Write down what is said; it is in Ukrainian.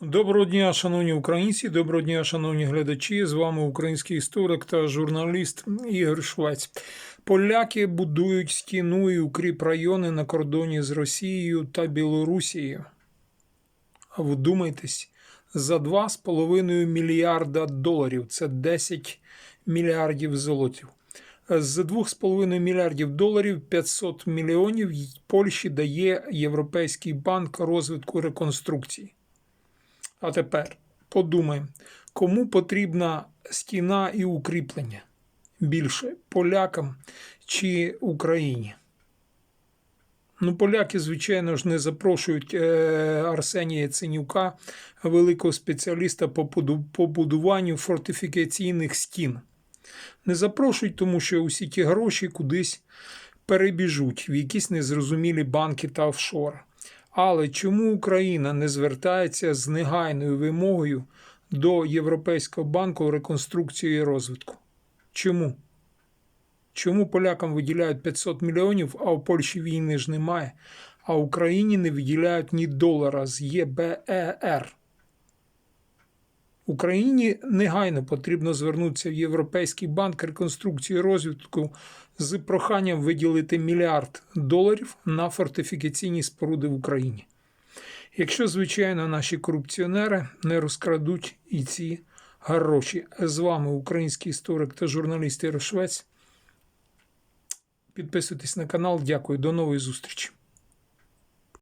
Доброго дня, шановні українці, доброго дня, шановні глядачі. З вами український історик та журналіст Ігор Швець. Поляки будують стіну і укріп райони на кордоні з Росією та Білорусією. А ви думайтесь, за 2,5 мільярда доларів це 10 мільярдів злотів. З 2,5 мільярдів доларів 500 мільйонів Польщі дає Європейський банк розвитку реконструкції. А тепер подумаємо, кому потрібна стіна і укріплення більше полякам чи Україні? Ну, поляки, звичайно ж, не запрошують е, Арсенія Яценюка, великого спеціаліста по буду- по будуванню фортифікаційних стін. Не запрошують, тому що усі ті гроші кудись перебіжуть в якісь незрозумілі банки та офшори. Але чому Україна не звертається з негайною вимогою до Європейського банку реконструкції і розвитку? Чому? Чому полякам виділяють 500 мільйонів, а у Польщі війни ж немає, а Україні не виділяють ні долара з ЄБЕР? Україні негайно потрібно звернутися в Європейський банк реконструкції розвитку з проханням виділити мільярд доларів на фортифікаційні споруди в Україні. Якщо, звичайно, наші корупціонери не розкрадуть і ці гроші. З вами український історик та журналіст Ігор Підписуйтесь на канал. Дякую. До нової зустрічі.